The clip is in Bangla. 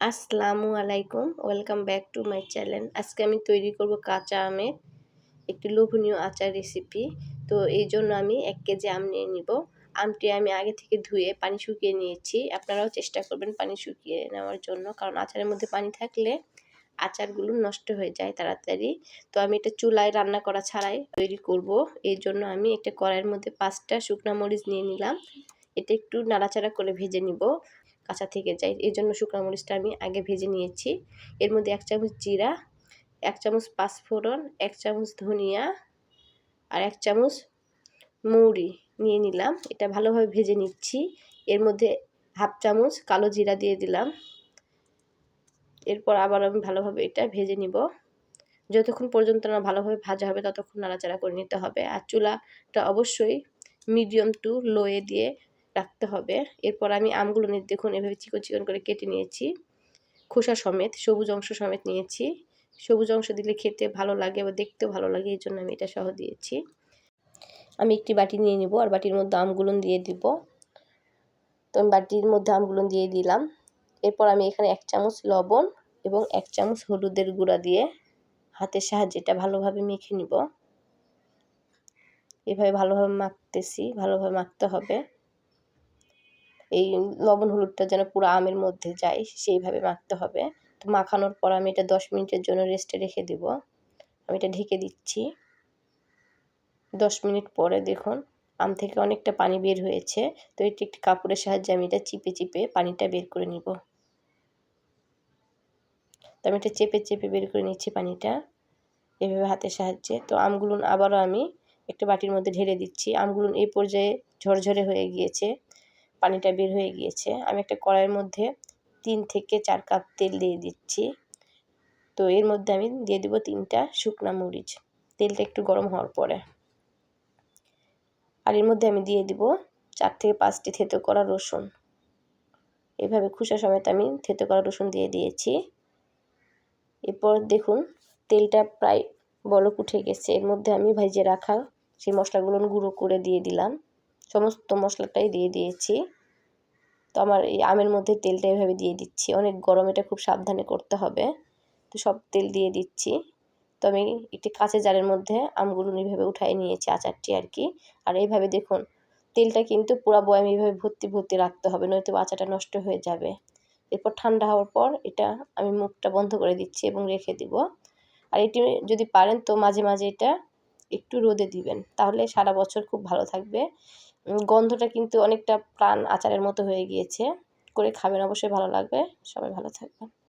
আসসালামু আলাইকুম। Welcome back to my channel আজকে আমি তৈরি করব কাঁচা আমের একটি লোভনীয় আচার রেসিপি তো এই জন্য আমি এক কেজি আম নিয়ে নিব। আমটি আমি আগে থেকে ধুয়ে পানি শুকিয়ে নিয়েছি। আপনারাও চেষ্টা করবেন পানি শুকিয়ে নেওয়ার জন্য, কারণ আচারের মধ্যে পানি থাকলে আচারগুলো নষ্ট হয়ে যায় তাড়াতাড়ি। তো আমি এটা চুলায় রান্না করা ছাড়াই তৈরি করব। এই জন্য আমি একটা কড়াইয়ের মধ্যে পাঁচটা শুকনা মরিচ নিয়ে নিলাম। এটা একটু নাড়াচাড়া করে ভেজে নিব। কাঁচা থেকে যায়। এই জন্য শুকনো মরিচটা আমি আগে ভেজে নিয়েছি। এর মধ্যে এক চামচ জিরা, এক চামচ পাঁচফোড়ন, এক চামচ ধনিয়া আর এক চামচ মৌরি নিয়ে নিলাম। এটা ভালোভাবে ভেজে নিচ্ছি। এর মধ্যে হাফ চামচ কালো জিরা দিয়ে দিলাম। এরপর আবার আমি ভালোভাবে এটা ভেজে নিব। যতক্ষণ পর্যন্ত না ভালোভাবে ভাজা হবে, ততক্ষণ নাড়াচাড়া করে নিতে হবে। আর চুলাটা অবশ্যই মিডিয়াম টু লোয়ে দিয়ে রাখতে হবে। এরপর আমি আমগুলো নিয়ে দেখুন, এভাবে চিকন চিকন করে কেটে নিয়েছি। খোসা সমেত, সবুজ অংশ সমেত নিয়েছি। সবুজ অংশ দিলে খেতে ভালো লাগে বা দেখতেও ভালো লাগে এই জন্য আমি এটা সহ দিয়েছি। আমি একটি বাটি নিয়ে নিব, আর বাটির মধ্যে আমগুলো দিয়ে দিব। তো আমি বাটির মধ্যে আমগুলো দিয়ে দিলাম। এরপর আমি এখানে এক চামচ লবণ এবং এক চামচ হলুদের গুঁড়া দিয়ে হাতের সাহায্যে এটা ভালোভাবে মেখে নিব। এভাবে ভালোভাবে মাখতেছি, ভালোভাবে মাখতে হবে। এই লবণ হলুদটা যেন পুরো আমের মধ্যে যায়, সেইভাবে মাখতে হবে। তো মাখানোর পর আমি এটা দশ মিনিটের জন্য রেস্টে রেখে দিব। আমি এটা ঢেকে দিচ্ছি। দশ মিনিট পরে দেখুন, আম থেকে অনেকটা পানি বের হয়েছে। তো এটি একটি কাপড়ের সাহায্যে আমি এটা চিপে চিপে পানিটা বের করে নিব। তো আমি এটা চেপে চেপে বের করে নিচ্ছি পানিটা এভাবে হাতের সাহায্যে। তো আমগুলো আবারও আমি একটা বাটির মধ্যে ঢেলে দিচ্ছি। আমগুলো এই পর্যায়ে ঝরঝরে হয়ে গিয়েছে। পানিটা বের হয়ে গিয়েছে। আমি একটা কড়াইয়ের মধ্যে তিন থেকে চার কাপ তেল দিয়ে দিচ্ছি। তো এর মধ্যে আমি দিয়ে দেবো তিনটা শুকনা মরিচ। তেলটা একটু গরম হওয়ার পরে। আর এর মধ্যে আমি দিয়ে দিব চার থেকে পাঁচটি থেতো করা রসুন। এভাবে খুশা সমেত আমি থেতো করা রসুন দিয়ে দিয়েছি। এরপর দেখুন, তেলটা প্রায় বলক উঠে গেছে। এর মধ্যে আমি ভেজে রাখা সেই মশলাগুলো গুঁড়ো করে দিয়ে দিলাম। সমস্ত মশলাটাই দিয়ে দিয়েছি। তো আমার এই আমের মধ্যে তেলটা এভাবে দিয়ে দিচ্ছি। অনেক গরম, এটা খুব সাবধানে করতে হবে। তো সব তেল দিয়ে দিচ্ছি। তো আমি একটি কাঁচের জারের মধ্যে আমগুলো এইভাবে উঠাই নিয়েছি, আচারটি আর কি। আর এইভাবে দেখুন, তেলটা কিন্তু পুরো বয়াম এইভাবে ভর্তি ভর্তি রাখতে হবে, নয়তো আচারটা নষ্ট হয়ে যাবে। এরপর ঠান্ডা হওয়ার পর এটা আমি মুখটা বন্ধ করে দিচ্ছি এবং রেখে দিব। আর এটি যদি পারেন, তো মাঝে মাঝে এটা একটু রোদে দিবেন। তাহলে সারা বছর খুব ভালো থাকবে। গন্ধটা কিন্তু অনেকটা প্রাণ আচারের মতো হয়ে গিয়েছে। করে খাবেন, অবশ্যই ভালো লাগবে। সবাই ভালো থাকবেন।